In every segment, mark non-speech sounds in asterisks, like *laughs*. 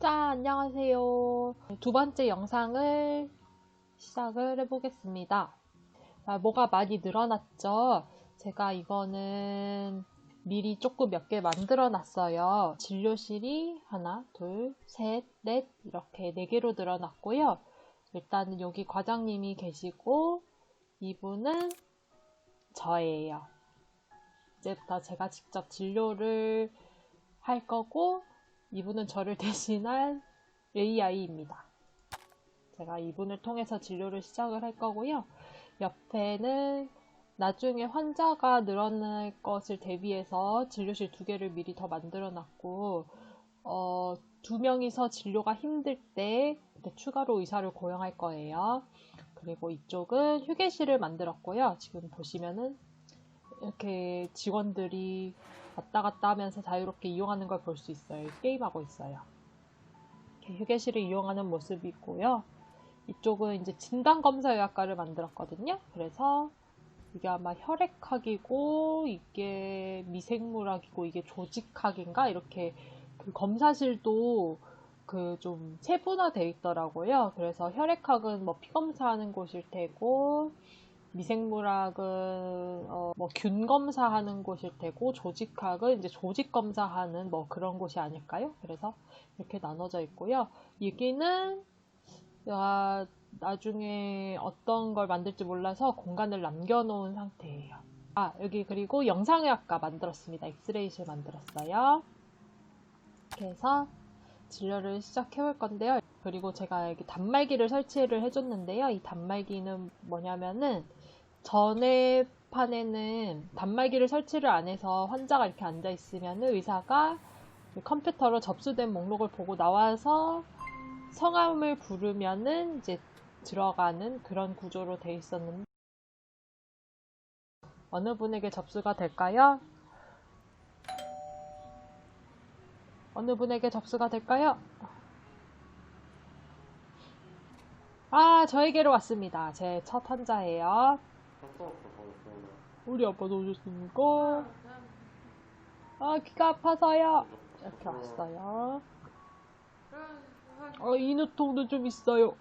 자, 안녕하세요. 두 번째 영상을 시작을 해보겠습니다. 아, 뭐가 많이 늘어났죠? 제가 이거는 미리 조금 몇 개 만들어 놨어요. 진료실이 하나, 둘, 셋, 넷, 이렇게 네 개로 늘어났고요. 일단은 여기 과장님이 계시고, 이분은 저예요. 이제부터 제가 직접 진료를 할 거고, 이분은 저를 대신할 AI입니다. 제가 이분을 통해서 진료를 시작을 할 거고요. 옆에는 나중에 환자가 늘어날 것을 대비해서 진료실 두 개를 미리 더 만들어 놨고, 어, 두 명이서 진료가 힘들 때 추가로 의사를 고용할 거예요. 그리고 이쪽은 휴게실을 만들었고요. 지금 보시면은 이렇게 직원들이 왔다 갔다 하면서 자유롭게 이용하는 걸 볼 수 있어요. 게임하고 있어요. 이렇게 휴게실을 이용하는 모습이고요. 이쪽은 이제 진단검사 의학과를 만들었거든요. 그래서 이게 아마 혈액학이고 이게 미생물학이고 이게 조직학인가 이렇게 그 검사실도 그 좀 세분화되어 있더라고요. 그래서 혈액학은 뭐 피검사하는 곳일 테고 미생물학은 어, 뭐균 검사하는 곳일 테고 조직학은 이제 조직 검사하는 뭐 그런 곳이 아닐까요? 그래서 이렇게 나눠져 있고요. 여기는 아, 나중에 어떤 걸 만들지 몰라서 공간을 남겨놓은 상태예요. 아 여기 그리고 영상의학과 만들었습니다. 엑스레이실 만들었어요. 해서 진료를 시작해 볼 건데요. 그리고 제가 여기 단말기를 설치를 해줬는데요. 이 단말기는 뭐냐면은 전에 판에는 단말기를 설치를 안 해서 환자가 이렇게 앉아 있으면 의사가 컴퓨터로 접수된 목록을 보고 나와서 성함을 부르면은 이제 들어가는 그런 구조로 돼 있었는데 어느 분에게 접수가 될까요? 어느 분에게 접수가 될까요? 아, 저에게로 왔습니다. 제 첫 환자예요. 우리 아빠도 오셨습니까? 아, 귀가 아파서요. 이렇게 왔어요. 어, 인후통도 좀 있어요.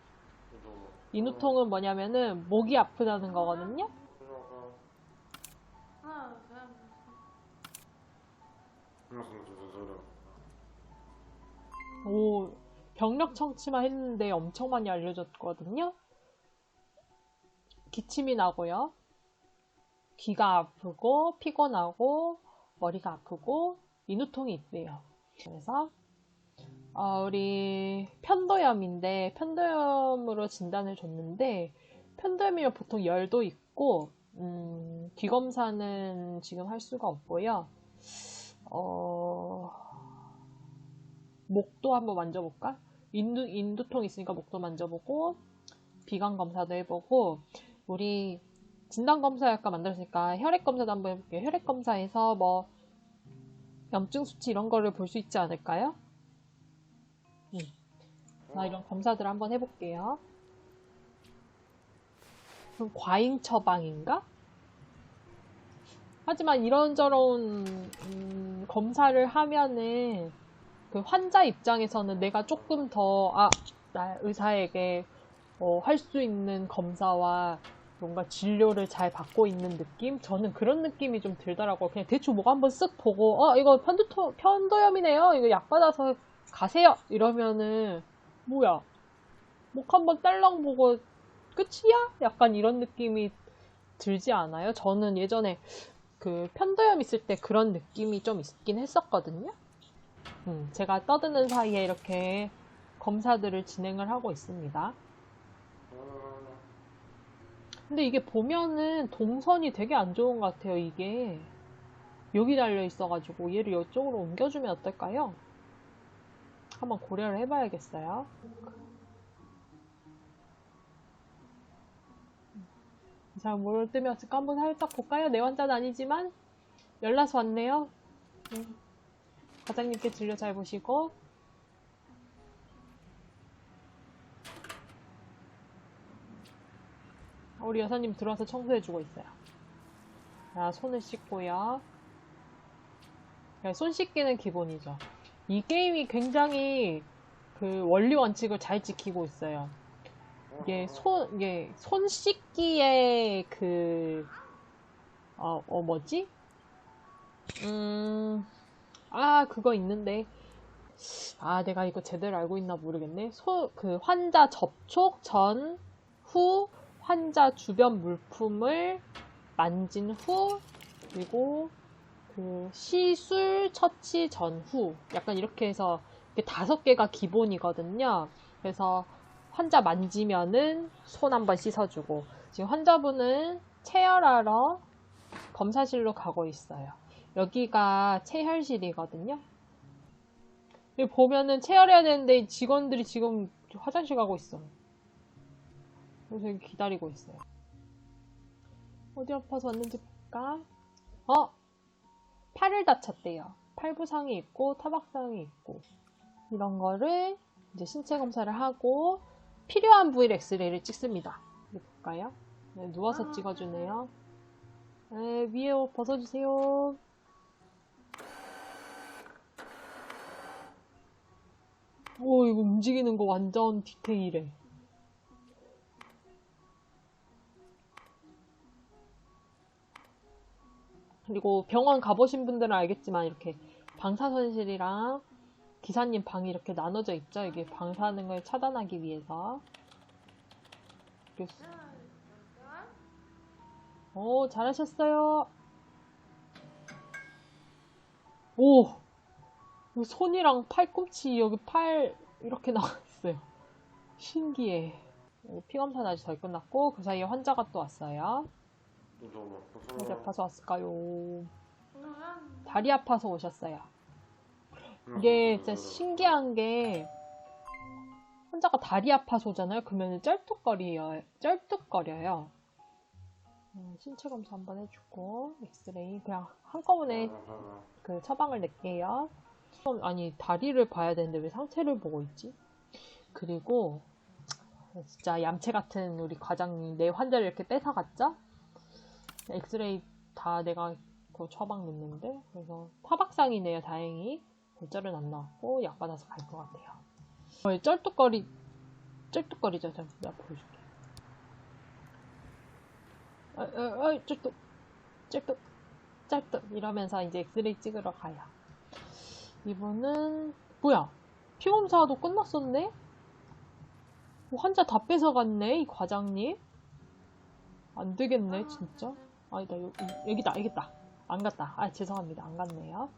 인후통은 뭐냐면은 목이 아프다는 거거든요. 오, 병력 청취만 했는데 엄청 많이 알려졌거든요. 기침이 나고요. 귀가 아프고 피곤하고 머리가 아프고 인후통이 있대요. 그래서 어, 우리 편도염인데 편도염으로 진단을 줬는데 편도염이면 보통 열도 있고 음, 귀 검사는 지금 할 수가 없고요. 어, 목도 한번 만져볼까? 인두, 인두통 있으니까 목도 만져보고 비강 검사도 해보고 우리 진단 검사할까 만들었으니까 혈액 검사도 한번 해볼게요. 혈액 검사에서 뭐 염증 수치 이런 거를 볼 수 있지 않을까요? 음. 자, 이런 검사들 한번 해볼게요. 그럼 과잉 처방인가? 하지만 이런저런 음, 검사를 하면은 그 환자 입장에서는 내가 조금 더 아, 나 의사에게 어, 할 수 있는 검사와 뭔가 진료를 잘 받고 있는 느낌? 저는 그런 느낌이 좀 들더라고요. 그냥 대충 목 한번 쓱 보고, 어, 이거 편두토, 편도염이네요. 이거 약 받아서 가세요. 이러면은, 뭐야. 목 한번 딸랑 보고 끝이야? 약간 이런 느낌이 들지 않아요? 저는 예전에 그 편도염 있을 때 그런 느낌이 좀 있긴 했었거든요. 음, 제가 떠드는 사이에 이렇게 검사들을 진행을 하고 있습니다. 근데 이게 보면은 동선이 되게 안 좋은 것 같아요, 이게. 여기 달려 있어가지고 얘를 이쪽으로 옮겨주면 어떨까요? 한번 고려를 해봐야겠어요. 자, 뭘 뜨면을까 한번 살짝 볼까요? 내 환자는 아니지만 연락서 왔네요. 음. 과장님께 진료 잘 보시고 우리 여사님 들어와서 청소해주고 있어요. 자, 손을 씻고요. 손 씻기는 기본이죠. 이 게임이 굉장히 그 원리 원칙을 잘 지키고 있어요. 이게 손, 이게 손 씻기에 그, 어, 어, 뭐지? 음, 아, 그거 있는데. 아, 내가 이거 제대로 알고 있나 모르겠네. 소, 그 환자 접촉 전, 후, 환자 주변 물품을 만진 후, 그리고 그 시술 처치 전후. 약간 이렇게 해서 이게 다섯 개가 기본이거든요. 그래서 환자 만지면은 손 한번 씻어주고 지금 환자분은 체열하러 검사실로 가고 있어요. 여기가 체혈실이거든요. 여기 보면은 체열해야 되는데 직원들이 지금 화장실 가고 있어. 그래서 여기 기다리고 있어요. 어디 아파서 왔는지 볼까? 어? 팔을 다쳤대요. 팔 부상이 있고 타박상이 있고 이런 거를 이제 신체 검사를 하고 필요한 부위를 엑스레이를 찍습니다. 볼까요? 네, 누워서 찍어주네요. 네, 위에 옷 벗어주세요. 오, 이거 움직이는 거 완전 디테일해. 그리고 병원 가보신 분들은 알겠지만 이렇게 방사선실이랑 기사님 방이 이렇게 나눠져 있죠. 이게 걸 차단하기 위해서. 오, 잘하셨어요. 오! 이 손이랑 팔꿈치 여기 팔 이렇게 *laughs* 나와 있어요. 신기해. 오, 피 검사는 아직 덜 끝났고 그 사이에 환자가 또 왔어요. 어디 아파서 왔을까요? 다리 아파서 오셨어요. 이게 진짜 신기한 게 환자가 다리 아파서 오잖아요. 그러면 쩔뚝거려요. 쩔뚝거려요. 음, 신체 검사 한번 해주고 엑스레이 그냥 한꺼번에 그 처방을 낼게요. 어, 아니 다리를 봐야 되는데 왜 상체를 보고 있지? 그리고 진짜 얌체 같은 우리 과장님 내 환자를 이렇게 뺏어갔죠? 엑스레이 다 내가 그 처방 냈는데 그래서 타박상이네요 다행히 골절은 안 나왔고 약 받아서 갈 것 같아요. 어, 쩔뚝거리 쩔뚝거리죠. 잠 내가 보여줄게. 아, 아, 아, 쩔뚝 쩔뚝 쩔뚝 이러면서 이제 엑스레이 찍으러 가요. 이분은 뭐야? 피검사도 끝났었네? 뭐 환자 다 뺏어갔네 이 과장님. 안 되겠네 진짜. 아니다 여, 여기다 여기다 안 갔다. 아 죄송합니다 안 갔네요.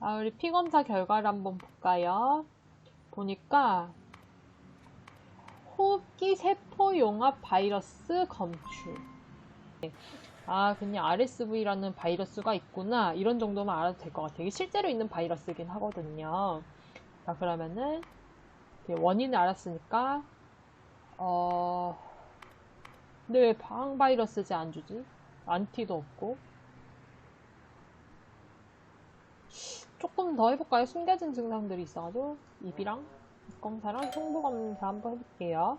아, 우리 피 검사 결과를 한번 볼까요? 보니까 호흡기 세포 용합 바이러스 검출. 네. 아, 그냥 RSV라는 바이러스가 있구나. 이런 정도만 알아도 될 것 같아요. 이게 실제로 있는 바이러스긴 하거든요. 자, 그러면은 원인을 알았으니까 어 근데 왜 방 바이러스지 안 주지? 안티도 없고 조금 더 해볼까요? 숨겨진 증상들이 있어가지고 입이랑 입검사랑 흉부 검사 한번 해볼게요.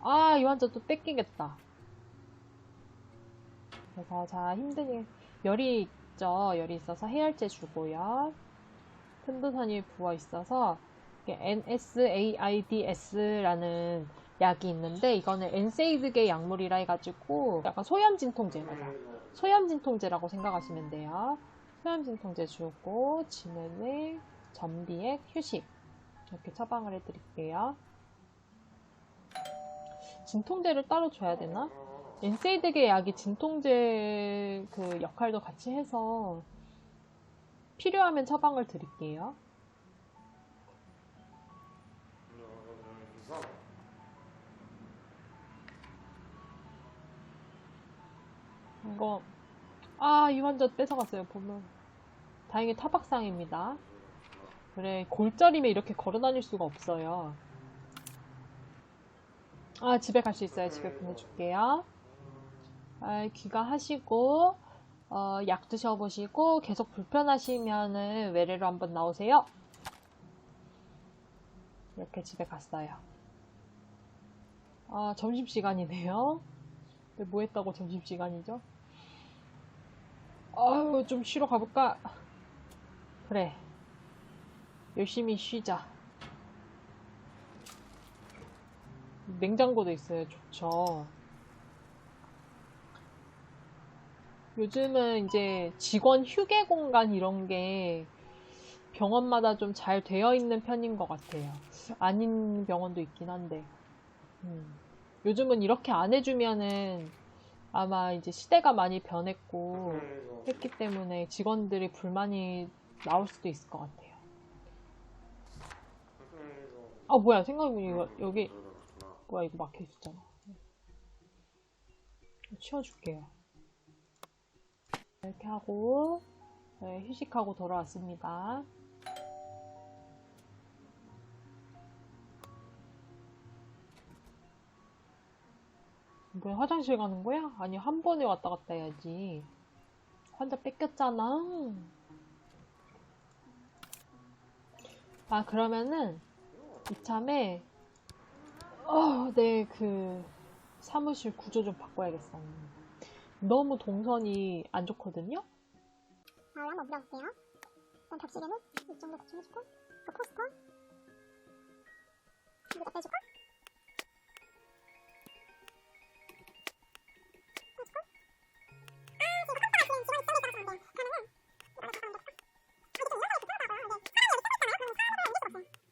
아, 이 환자 또 뺏기겠다. 그래서 자 힘드니 열이 있죠. 열이 있어서 해열제 주고요. 편도선이 부어 있어서 NSAIDS라는 약이 있는데 이거는 엔세이드계 약물이라 해가지고 약간 소염 진통제 맞아. 소염 진통제라고 생각하시면 돼요. 소염 진통제 주고 진행에 전비액 휴식 이렇게 처방을 해드릴게요. 진통제를 따로 줘야 되나? 엔세이드계 약이 진통제 그 역할도 같이 해서 필요하면 처방을 드릴게요. 이거 아 이 환자 뺏어갔어요 보면 다행히 타박상입니다. 그래 골절이면 이렇게 걸어 다닐 수가 없어요. 아 집에 갈 수 있어요. 집에 보내줄게요. 아, 귀가하시고 어, 약 드셔보시고 계속 불편하시면은 외래로 한번 나오세요. 이렇게 집에 갔어요. 아 점심시간이네요. 뭐 했다고 점심시간이죠? 아유 좀 쉬러 가볼까? 그래 열심히 쉬자. 냉장고도 있어요. 좋죠. 요즘은 이제 직원 휴게 공간 이런 게 병원마다 좀 잘 되어 있는 편인 것 같아요. 아닌 병원도 있긴 한데. 음. 요즘은 이렇게 안 해주면은 아마 이제 시대가 많이 변했고 했기 때문에 직원들이 불만이 나올 수도 있을 것 같아요. 아, 뭐야. 생각해보니 여기, 뭐야. 이거 막혀 있었잖아. 치워줄게요. 이렇게 하고, 네, 휴식하고 돌아왔습니다. 뭐야, 화장실 가는 거야? 아니, 한 번에 왔다 갔다 해야지. 환자 뺏겼잖아. 아, 그러면은, 이참에, 어, 네, 그, 사무실 구조 좀 바꿔야겠어. 너무 동선이 안 좋거든요? 아, 한번 물어볼게요. 일단 벽시계는 이 정도 고쳐해주고, 그 포스터. 여기다 빼줄까? 이 지정돼 있어서 그런데, 그러면은, 이거 잠깐 옮겨줄까? 아, 이게 좀 위험하게 이렇게 풀어봐요. 근데, 사람이 여기 숨어있잖아요. 그러면 사람을 옮길 수가 없어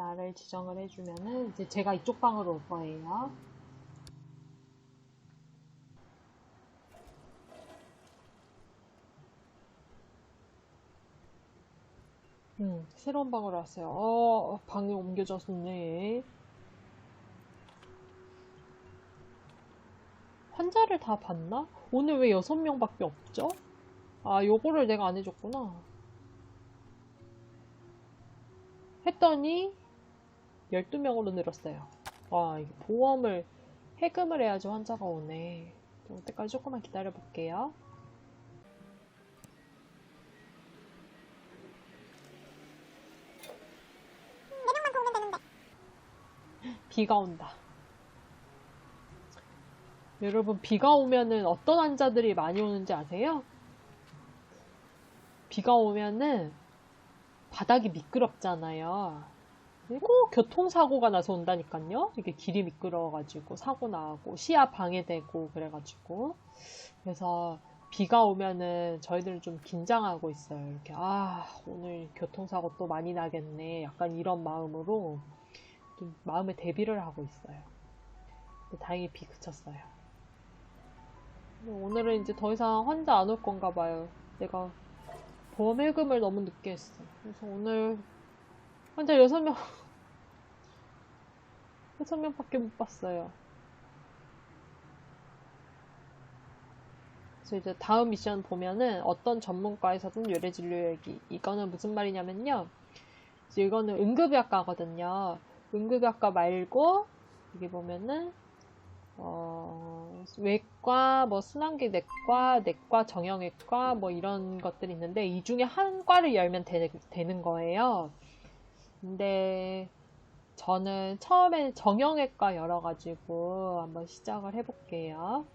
나를 지정을 해주면은, 이제 제가 이쪽 방으로 올 거예요. 음, 새로운 방으로 왔어요. 어, 방이 옮겨졌네. 환자를 다 봤나? 오늘 왜 여섯 명밖에 없죠? 아, 요거를 내가 안 해줬구나. 했더니 12명으로 늘었어요. 와, 이게 보험을 해금을 해야지 환자가 오네. 그때까지 조금만 기다려 볼게요. 네. 비가 온다. 여러분, 비가 오면은 어떤 환자들이 많이 오는지 아세요? 비가 오면은 바닥이 미끄럽잖아요. 그리고 교통사고가 나서 온다니까요. 이게 길이 미끄러워가지고 사고 나고 시야 방해되고 그래가지고 그래서 비가 오면은 저희들은 좀 긴장하고 있어요. 이렇게 아 오늘 교통사고 또 많이 나겠네. 약간 이런 마음으로 좀 마음의 대비를 하고 있어요. 다행히 비 그쳤어요. 근데 오늘은 이제 더 이상 환자 안 올 건가 봐요. 내가 보험 해금을 너무 늦게 했어. 그래서 오늘 환자 6명, 6명 밖에 못 봤어요. 그래서 이제 다음 미션 보면은 어떤 전문과에서든 뇌래 진료 얘기. 이거는 무슨 말이냐면요. 이제 이거는 응급의학과거든요. 응급의학과 말고, 여기 보면은, 어, 외과, 뭐, 순환기 내과, 내과, 정형외과, 뭐, 이런 것들이 있는데, 이 중에 한 과를 열면 되, 되는 거예요. 근데, 저는 처음에 정형외과 열어가지고 한번 시작을 해볼게요.